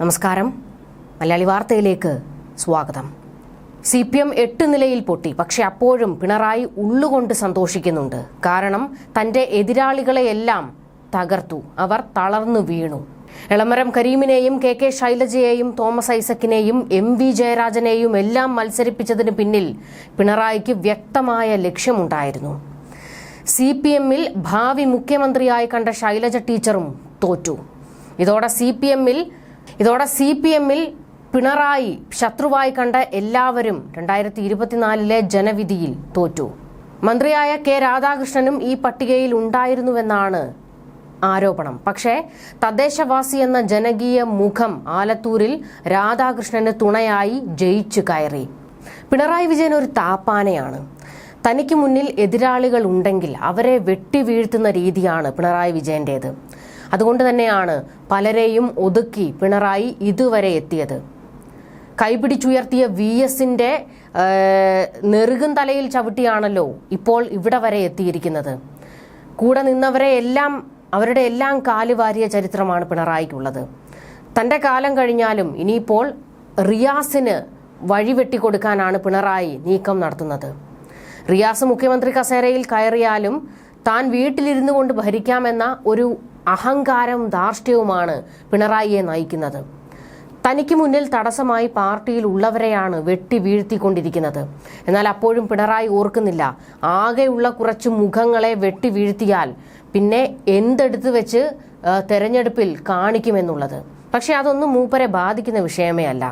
നമസ്കാരം. മലയാളി വാർത്തയിലേക്ക് സ്വാഗതം. സി പി എം എട്ട് നിലയിൽ പൊട്ടി. പക്ഷെ അപ്പോഴും പിണറായി ഉള്ളുകൊണ്ട് സന്തോഷിക്കുന്നുണ്ട്. കാരണം തന്റെ എതിരാളികളെയെല്ലാം തകർത്തു. അവർ തളർന്നു വീണു. എളമരം കരീമിനെയും കെ കെ ശൈലജയെയും തോമസ് ഐസക്കിനെയും എം വി ജയരാജനെയും എല്ലാം മത്സരിപ്പിച്ചതിന് പിന്നിൽ പിണറായിക്ക് വ്യക്തമായ ലക്ഷ്യമുണ്ടായിരുന്നു. സി പി എമ്മിൽ ഭാവി മുഖ്യമന്ത്രിയായി കണ്ട ശൈലജ ടീച്ചറും തോറ്റു. ഇതോടെ സി പി എമ്മിൽ ഇതോടെ സി പി എമ്മിൽ പിണറായി ശത്രുവായി കണ്ട എല്ലാവരും രണ്ടായിരത്തി ഇരുപത്തിനാലിലെ ജനവിധിയിൽ തോറ്റു. മന്ത്രിയായ കെ രാധാകൃഷ്ണനും ഈ പട്ടികയിൽ ഉണ്ടായിരുന്നുവെന്നാണ് ആരോപണം. പക്ഷേ തദ്ദേശവാസി എന്ന ജനകീയ മുഖം ആലത്തൂരിൽ രാധാകൃഷ്ണന് തുണയായി ജയിച്ചു കയറി. പിണറായി വിജയൻ ഒരു താപ്പാനയാണ്. തനിക്ക് മുന്നിൽ എതിരാളികൾ ഉണ്ടെങ്കിൽ അവരെ വെട്ടി വീഴ്ത്തുന്ന രീതിയാണ് പിണറായി വിജയന്റേത്. അതുകൊണ്ട് തന്നെയാണ് പലരെയും ഒതുക്കി പിണറായി ഇതുവരെ എത്തിയത്. കൈപിടിച്ചുയർത്തിയ വി എസിന്റെ നെറുകും തലയിൽ ചവിട്ടിയാണല്ലോ ഇപ്പോൾ ഇവിടെ വരെ എത്തിയിരിക്കുന്നത്. കൂടെ നിന്നവരെ എല്ലാം അവരുടെ എല്ലാം കാലുവാരിയ ചരിത്രമാണ് പിണറായിക്കുള്ളത്. തന്റെ കാലം കഴിഞ്ഞാലും ഇനിയിപ്പോൾ റിയാസിന് വഴിവെട്ടിക്കൊടുക്കാനാണ് പിണറായി നീക്കം നടത്തുന്നത്. റിയാസ് മുഖ്യമന്ത്രി കസേരയിൽ കയറിയാലും താൻ വീട്ടിലിരുന്നു കൊണ്ട് ഭരിക്കാമെന്ന ഒരു അഹങ്കാരം ധാർഷ്ട്യവുമാണ് പിണറായിയെ നയിക്കുന്നത്. തനിക്ക് മുന്നിൽ തടസ്സമായി പാർട്ടിയിൽ ഉള്ളവരെയാണ് വെട്ടി വീഴ്ത്തിക്കൊണ്ടിരിക്കുന്നത്. എന്നാൽ അപ്പോഴും പിണറായി ഓർക്കുന്നില്ല. ആകെയുള്ള കുറച്ച് മുഖങ്ങളെ വെട്ടി വീഴ്ത്തിയാൽ പിന്നെ എന്തെടുത്ത് വെച്ച് തെരഞ്ഞെടുപ്പിൽ കാണിക്കുമെന്നുള്ളത്. പക്ഷെ അതൊന്നും മൂപ്പരെ ബാധിക്കുന്ന വിഷയമേ അല്ല.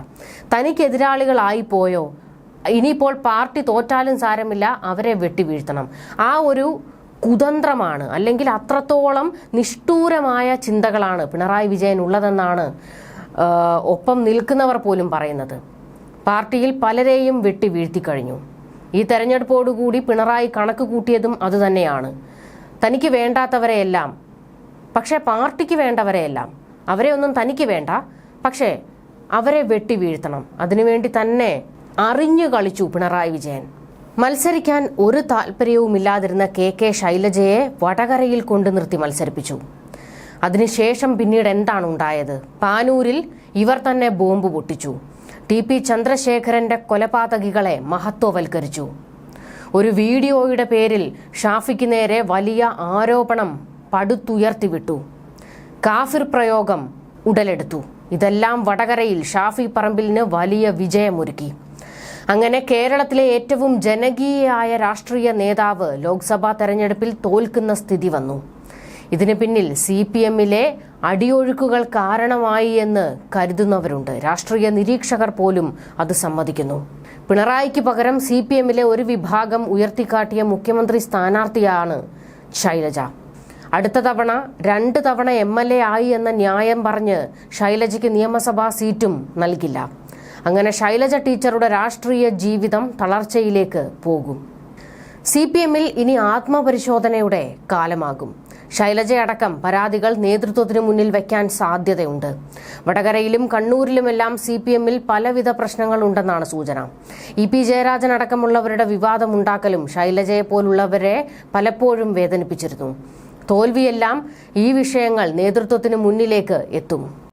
തനിക്ക് എതിരാളികളായി പോയോ? ഇനിയിപ്പോൾ പാർട്ടി തോറ്റാലും സാരമില്ല അവരെ വെട്ടി വീഴ്ത്തണം. ആ ഒരു കുതന്ത്രമാണ്. അല്ലെങ്കിൽ അത്രത്തോളം നിഷ്ഠൂരമായ ചിന്തകളാണ് പിണറായി വിജയൻ ഉള്ളതെന്നാണ് ഒപ്പം നിൽക്കുന്നവർ പോലും പറയുന്നത്. പാർട്ടിയിൽ പലരെയും വെട്ടി വീഴ്ത്തി വീഴ്ത്തിക്കഴിഞ്ഞു. ഈ തെരഞ്ഞെടുപ്പോടുകൂടി പിണറായി കണക്ക് കൂട്ടിയതും അതുതന്നെയാണ് തനിക്ക് വേണ്ടാത്തവരെയെല്ലാം പക്ഷേ പാർട്ടിക്ക് വേണ്ടവരെയെല്ലാം അവരെ ഒന്നും തനിക്ക് വേണ്ട പക്ഷേ അവരെ വെട്ടി വീഴ്ത്തണം. അതിനുവേണ്ടി തന്നെ അറിഞ്ഞു കളിച്ചു പിണറായി വിജയൻ. മത്സരിക്കാൻ ഒരു താല്പര്യവുമില്ലാതിരുന്ന കെ കെ ശൈലജയെ വടകരയിൽ കൊണ്ടു നിർത്തി മത്സരിപ്പിച്ചു. അതിനുശേഷം പിന്നീട് എന്താണ് ഉണ്ടായത് പാനൂരിൽ ഇവർ തന്നെ ബോംബ് പൊട്ടിച്ചു. ടി പി ചന്ദ്രശേഖരന്റെ കൊലപാതകികളെ മഹത്വവൽക്കരിച്ചു. ഒരു വീഡിയോയുടെ പേരിൽ ഷാഫിക്ക് നേരെ വലിയ ആരോപണം പടുത്തുയർത്തിവിട്ടു. കാഫിർ പ്രയോഗം ഉടലെടുത്തു. ഇതെല്ലാം വടകരയിൽ ഷാഫി പറമ്പിലിന് വലിയ വിജയമൊരുക്കി. അങ്ങനെ കേരളത്തിലെ ഏറ്റവും ജനകീയയായ രാഷ്ട്രീയ നേതാവ് ലോക്സഭാ തെരഞ്ഞെടുപ്പിൽ തോൽക്കുന്ന സ്ഥിതി വന്നു. ഇതിന് പിന്നിൽ സി പി എമ്മിലെ അടിയൊഴുക്കുകൾ കാരണമായി എന്ന് കരുതുന്നവരുണ്ട്. രാഷ്ട്രീയ നിരീക്ഷകർ പോലും അത് സമ്മതിക്കുന്നു. പിണറായിക്ക് പകരം സി പി എമ്മിലെ ഒരു വിഭാഗം ഉയർത്തിക്കാട്ടിയ മുഖ്യമന്ത്രി സ്ഥാനാർത്ഥിയാണ് ശൈലജ. അടുത്ത തവണ രണ്ട് തവണ എം എൽ എ ആയി എന്ന ന്യായം പറഞ്ഞ് ശൈലജയ്ക്ക് നിയമസഭാ സീറ്റും നൽകില്ല. അങ്ങനെ ശൈലജ ടീച്ചറുടെ രാഷ്ട്രീയ ജീവിതം തളർച്ചയിലേക്ക് പോകും. സി പി എമ്മിൽ ഇനി ആത്മപരിശോധനയുടെ കാലമാകും. ശൈലജയടക്കം പരാതികൾ നേതൃത്വത്തിന് മുന്നിൽ വയ്ക്കാൻ സാധ്യതയുണ്ട്. വടകരയിലും കണ്ണൂരിലുമെല്ലാം സി പി എമ്മിൽ പലവിധ പ്രശ്നങ്ങളുണ്ടെന്നാണ് സൂചന. ഇ പി ജയരാജൻ അടക്കമുള്ളവരുടെ വിവാദമുണ്ടാക്കലും ശൈലജയെ പോലുള്ളവരെ പലപ്പോഴും വേദനിപ്പിച്ചിരുന്നു. തോൽവിയെല്ലാം ഈ വിഷയങ്ങൾ നേതൃത്വത്തിന് മുന്നിലേക്ക് എത്തും.